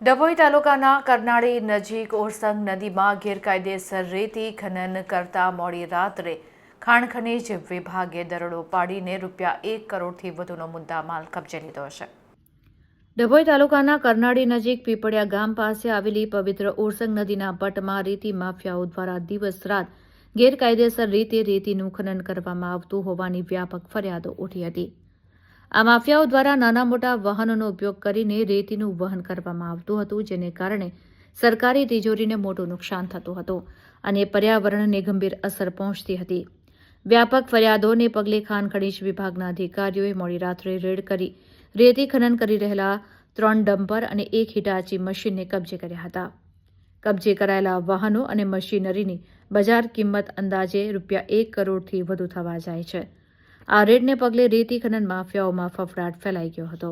ડભોઈ તાલુકાના કરનાળી નજીક ઓરસંગ નદીમાં ગેરકાયદેસર રેતી ખનન કરતા મોડી રાત્રે ખાણ ખનીજ વિભાગે દરોડો પાડીને રૂપિયા એક કરોડથી વધુનો મુદ્દામાલ કબજે લીધો છે. ડભોઈ તાલુકાના કરનાળી નજીક પીપળિયા ગામ પાસે આવેલી પવિત્ર ઓરસંગ નદીના પટમાં રેતી માફિયાઓ દ્વારા દિવસ રાત ગેરકાયદેસર રીતે રેતીનું ખનન કરવામાં આવતું હોવાની વ્યાપક ફરિયાદો ઉઠી હતી. આ માફિયાઓ દ્વારા નાના મોટા વાહનોનો ઉપયોગ કરીને રેતીનું વહન કરવામાં આવતું હતું, જેને કારણે સરકારી તિજોરીને મોટું નુકસાન થતું હતું અને પર્યાવરણને ગંભીર અસર પહોંચતી હતી. વ્યાપક ફરિયાદોને પગલે ખાન ખનીજ વિભાગના અધિકારીઓએ મોડી રાત્રે રેડ કરી રેતી ખનન કરી રહેલા ત્રણ ડમ્પર અને એક હિટાચી મશીનને કબજે કર્યા હતા. કબજે કરાયેલા વાહનો અને મશીનરીની બજાર કિંમત અંદાજે રૂપિયા એક કરોડથી વધુ થવા જાય છે. આ રેડને પગલે રેતી ખનન માફિયાઓમાં ફફડાટ ફેલાઈ ગયો હતો.